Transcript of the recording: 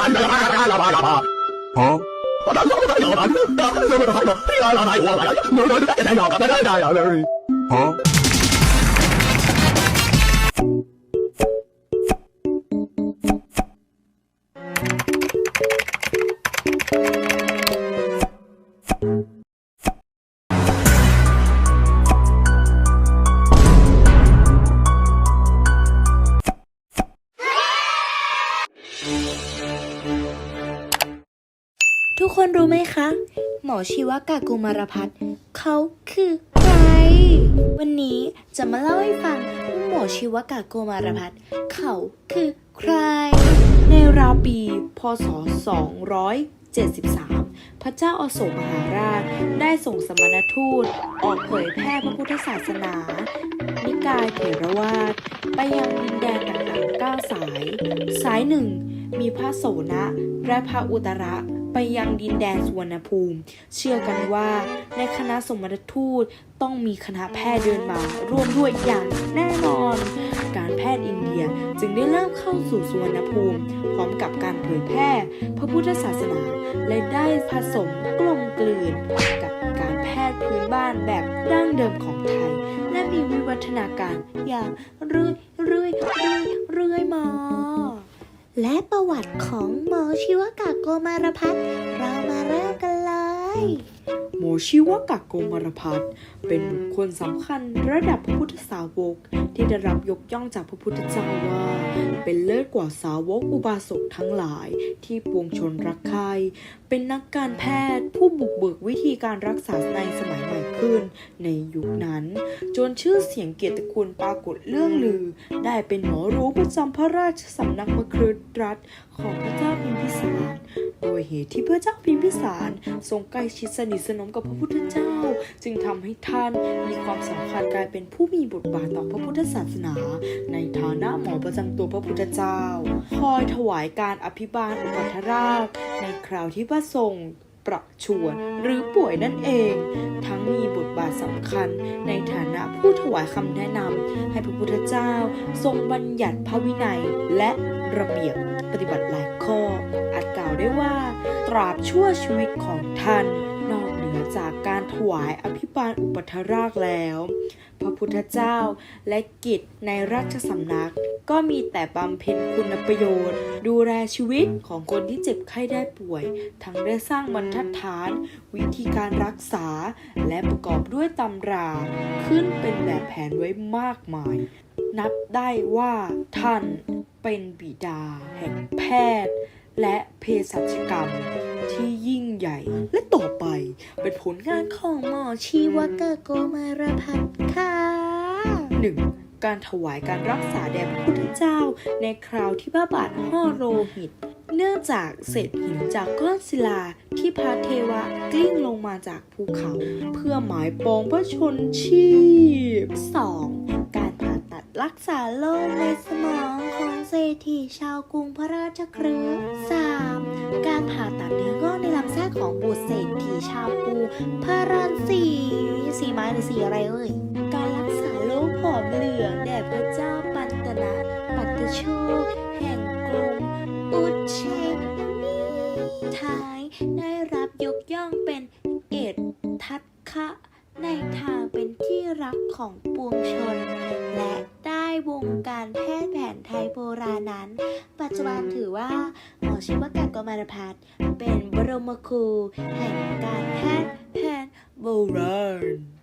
Hả? Hả? Thank you. ทุกคนรู้ไหมคะ หมอชีวกากุมารพัฒน์เขาคือใคร วันนี้จะมาเล่าให้ฟังว่าหมอชีวกากุมารพัฒน์เขาคือใคร ในราวปี พศ 273 พระเจ้าอโศกมหาราช ได้ส่งสมณทูต ออกเผยแพร่พระพุทธศาสนา นิกายเถรวาท ไปยังดินแดนต่างๆเก้าสาย สายหนึ่งมีพระโสนะและพระอุตระ ไปยังดินแดนสุวรรณภูมิ เชื่อกันว่าในคณะสมณทูตต้องมีคณะแพทย์เดินมาร่วมด้วยอย่างแน่นอน การแพทย์อินเดียจึงได้เริ่มเข้าสู่สุวรรณภูมิ พร้อมกับการเผยแพร่พระพุทธศาสนา และได้ผสมกลมกลืนกับการแพทย์พื้นบ้านแบบดั้งเดิมของไทย และมีวิวัฒนาการอย่างเรื่อยเรื่อยเรื่อยเรื่อยมา และประวัติของหมอชีวกะโกมารพัฒน์เรามาเริ่มกันเลย หมอชีวกะโกมารพัฒน์เป็นบุคคลสำคัญระดับพระพุทธสาวก ที่ได้รับยกย่องจากพระพุทธเจ้าว่า เป็นเลิศกว่าสาวกอุบาสกทั้งหลายที่ปวงชนรักใคร่ เป็นนักการแพทย์ผู้บุกเบิกวิธีการรักษาในสมัยใหม่ขึ้น ในยุคนั้น จนชื่อเสียงเกียรติคุณปรากฏเรื่องลือ ได้เป็นหมอรู้ประจำพระราชสำนักมครุฑรัฐของพระเจ้าพิมพิสาร โดยเหตุที่พระเจ้าพิมพิสารทรงใกล้ชิดสนิทสนมกับพระพุทธเจ้า จึงทำให้ท่านมีความสำคัญกลายเป็นผู้มีบทบาทต่อพระพุทธศาสนา ในฐานะหมอประจำตัวพระพุทธเจ้า คอยถวายการอภิบาลอุปัฏฐราช ในคราวที่พระทรงประชวรหรือป่วยนั่นเอง ทั้งมีบทบาทสำคัญในฐานะผู้ถวายคำแนะนำให้พระพุทธเจ้าทรงบัญญัติพระวินัยและระเบียบปฏิบัติหลายข้ออาจกล่าวได้ว่า ตราบชั่วชีวิตของท่านนอกเหนือ จากการถวายอภิบาลอุปถรากแล้ว พระพุทธเจ้าและกิจในราชสำนัก ก็มีแต่บำเพ็ญคุณประโยชน์ ดูแลชีวิตของคนที่เจ็บไข้ได้ป่วย ทั้งได้สร้างบรรทัดฐาน วิธีการรักษา และประกอบด้วยตำรา ขึ้นเป็นแบบแผนไว้มากมาย นับได้ว่าท่านเป็นบิดาแห่งแพทย์ และเภสัชกรรมที่ยิ่งใหญ่ และต่อไปเป็นผลงานของหมอชีวเกะโกมารพัฒน์ค่ะ 1. การถวายการรักษาแด่พระพุทธเจ้า ในคราวที่พระบาทห่อโรหิต เนื่องจากเศษหินจากก้อนศิลาที่พระเทวะกลิ้งลงมาจากภูเขา เพื่อหมายปองพระชนชีพ 2. รักษาโรคในสมองของเศรษฐีชาวกรุงพระราชเครือ 3. การผ่าตัดเนื้องอกในลำไส้ของบุตรเศรษฐีชาวกรุงพระรานสีสีไม้หรือสีอะไรเอ่ย การรักษาโรคผอมเหลืองแด่พระเจ้าปัตตนะปัตตโชคแห่งกรุงอุชเชนีท้ายได้รับยกย่องเป็นเอกทัตคะในทางเป็นที่รักของปวงชนและ วงการแพทย์แผนไทยโบราณนั้น ปัจจุบันถือว่าหมอชีวกะกมารพัฒน์เป็นบรมครูแห่งการแพทย์แผนโบราณ